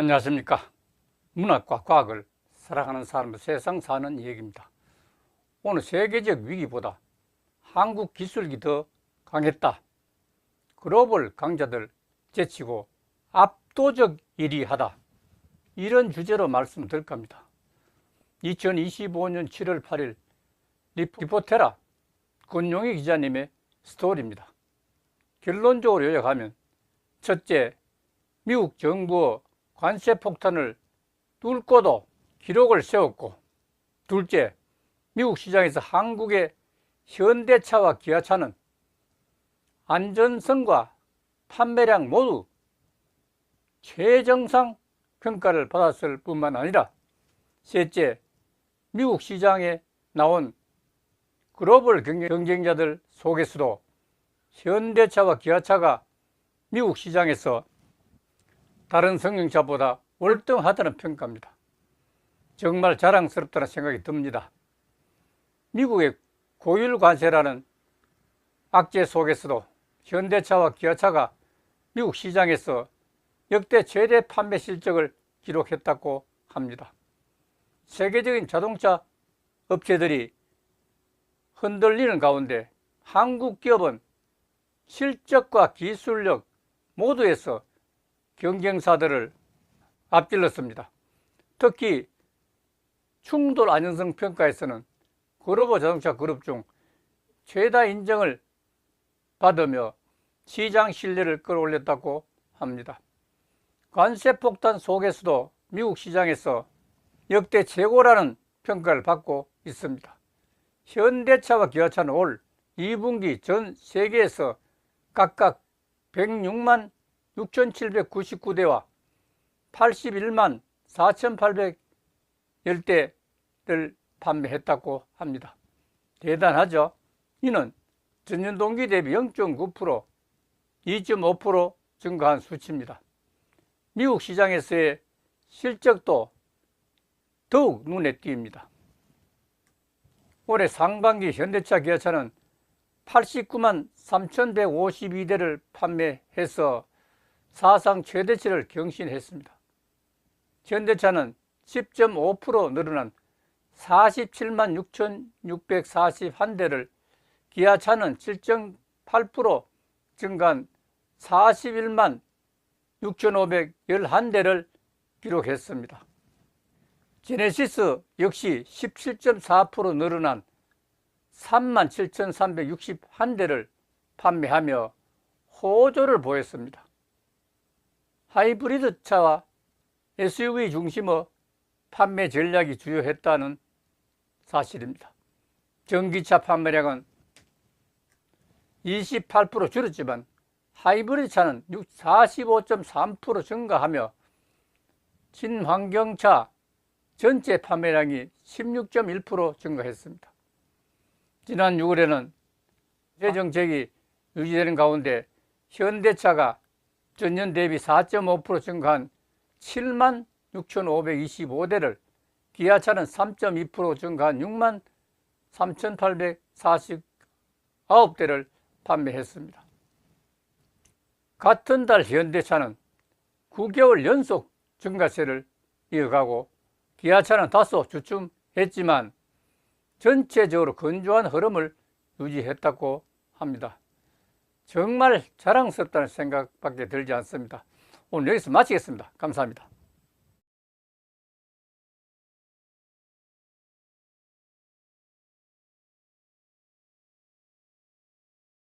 안녕하십니까. 문학과 과학을 사랑하는 사람의 세상 사는 이야기입니다. 오늘 세계적 위기보다 한국 기술이 더 강했다. 글로벌 강자들 제치고 압도적 1위 하다. 이런 주제로 말씀드릴 겁니다. 2025년 7월 8일 리포테라 권용희 기자님의 스토리입니다. 결론적으로 요약하면 첫째, 미국 정부의 관세 폭탄을 뚫고도 기록을 세웠고 둘째, 미국 시장에서 한국의 현대차와 기아차는 안전성과 판매량 모두 최정상 평가를 받았을 뿐만 아니라 셋째, 미국 시장에 나온 글로벌 경쟁자들 속에서도 현대차와 기아차가 미국 시장에서 다른 성능차보다 월등하다는 평가입니다. 정말 자랑스럽다는 생각이 듭니다. 미국의 고율 관세라는 악재 속에서도 현대차와 기아차가 미국 시장에서 역대 최대 판매 실적을 기록했다고 합니다. 세계적인 자동차 업체들이 흔들리는 가운데 한국 기업은 실적과 기술력 모두에서 경쟁사들을 앞질렀습니다. 특히 충돌 안전성 평가에서는 글로벌 자동차 그룹 중 최다 인정을 받으며 시장 신뢰를 끌어올렸다고 합니다. 관세 폭탄 속에서도 미국 시장에서 역대 최고라는 평가를 받고 있습니다. 현대차와 기아차는 올 2분기 전 세계에서 각각 106만 6,799대와 81만 4,810대를 판매했다고 합니다. 대단하죠? 이는 전년 동기 대비 0.9%, 2.5% 증가한 수치입니다. 미국 시장에서의 실적도 더욱 눈에 띕니다. 올해 상반기 현대차 기아차는 89만 3,152대를 판매해서 사상 최대치를 경신했습니다. 현대차는 10.5% 늘어난 47만 6,641대를 기아차는 7.8% 증가한 41만 6,511대를 기록했습니다. 제네시스 역시 17.4% 늘어난 37,361대를 판매하며 호조를 보였습니다. 하이브리드 차와 SUV 중심의 판매 전략이 주요했다는 사실입니다. 전기차 판매량은 28% 줄었지만 하이브리드 차는 45.3% 증가하며 친환경차 전체 판매량이 16.1% 증가했습니다. 지난 6월에는 제 정책이 유지되는 가운데 현대차가 전년 대비 4.5% 증가한 7만 6,525대를 기아차는 3.2% 증가한 6만 3,849대를 판매했습니다. 같은 달 현대차는 9개월 연속 증가세를 이어가고 기아차는 다소 주춤했지만 전체적으로 건조한 흐름을 유지했다고 합니다. 정말 자랑스럽다는 생각밖에 들지 않습니다. 오늘 여기서 마치겠습니다. 감사합니다.